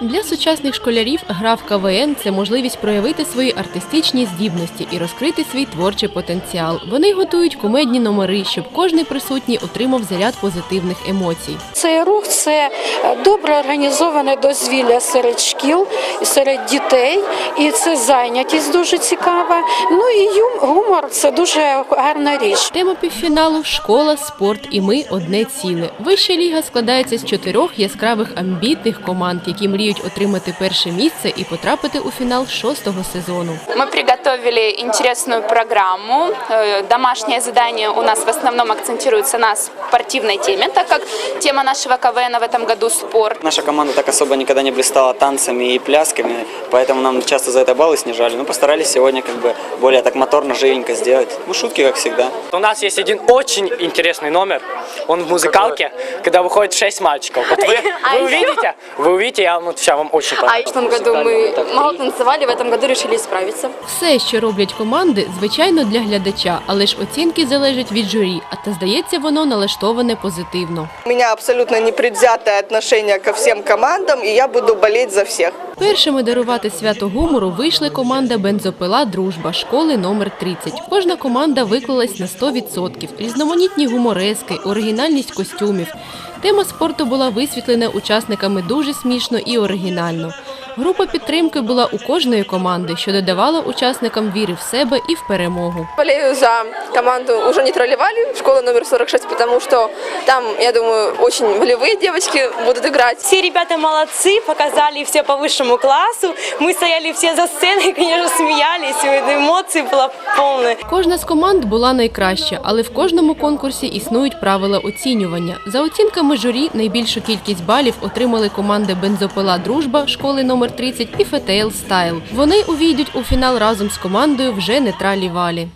Для сучасних школярів гра в КВН це можливість проявити свої артистичні здібності і розкрити свій творчий потенціал. Вони готують кумедні номери, щоб кожний присутній отримав заряд позитивних емоцій. Цей рух це е, добре організоване дозвілля серед шкіл, і серед дітей, і це зайнятість дуже цікава. Ну і гумор це дуже гарна річ. Тема півфіналу школа, спорт і ми одне ціле. Вища ліга складається з чотирьох яскравих амбітних команд, які мріють отримати перше місце і потрапити у фінал шостого сезону. Мы приготовили интересную программу. Э, Домашнее задание у нас в основном акцентируется на спортивной теме, так как тема нашего КВН в этом году спорт. Наша команда так особо никогда не блистала танцами и плясками, поэтому нам часто за это баллы снижали. Но постарались сегодня как бы более так моторно, живенько сделать. Ну, шутки, как всегда. У нас есть один очень интересный номер. Он в музыкалке, когда выходит шесть мальчиков. Вот вы, вы увидите, вы увидите, я вам вот сейчас вам очень А в понравится. прошлом году мы мало танцевали, в этом году решили исправиться. Все, що роблять команди, звичайно для глядача, але ж оцінки залежать від журі, а та здається, воно налаштоване позитивно. У меня абсолютно непредвзятое отношение ко всем командам, и я буду болеть за всех. Першими дарувати свято гумору вийшли команда Бензопила Дружба школи номер 30. Кожна команда виклалась на 100%. Різноманітні гуморески, оригінальність костюмів. Тема спорту була висвітлена учасниками дуже смішно і оригінально. Група підтримки була у кожної команди, що додавала учасникам віри в себе і в перемогу. Болею за команду уже не тролливали, школа номер 46, потому что там, я думаю, очень волевые девочки будут играть. Все ребята молодцы, показали все по высшему классу. Мы стояли все за сценой, конечно, смеялись, и эмоции было полные. Кожна з команд була найкраща, але в кожному конкурсі існують правила оцінювання. За оцінками журі найбільшу кількість балів отримали команди Бензопила Дружба школи номер 30 і ФТЛ Стайл. Вони увійдуть у фінал разом з командою вже не тралі валі.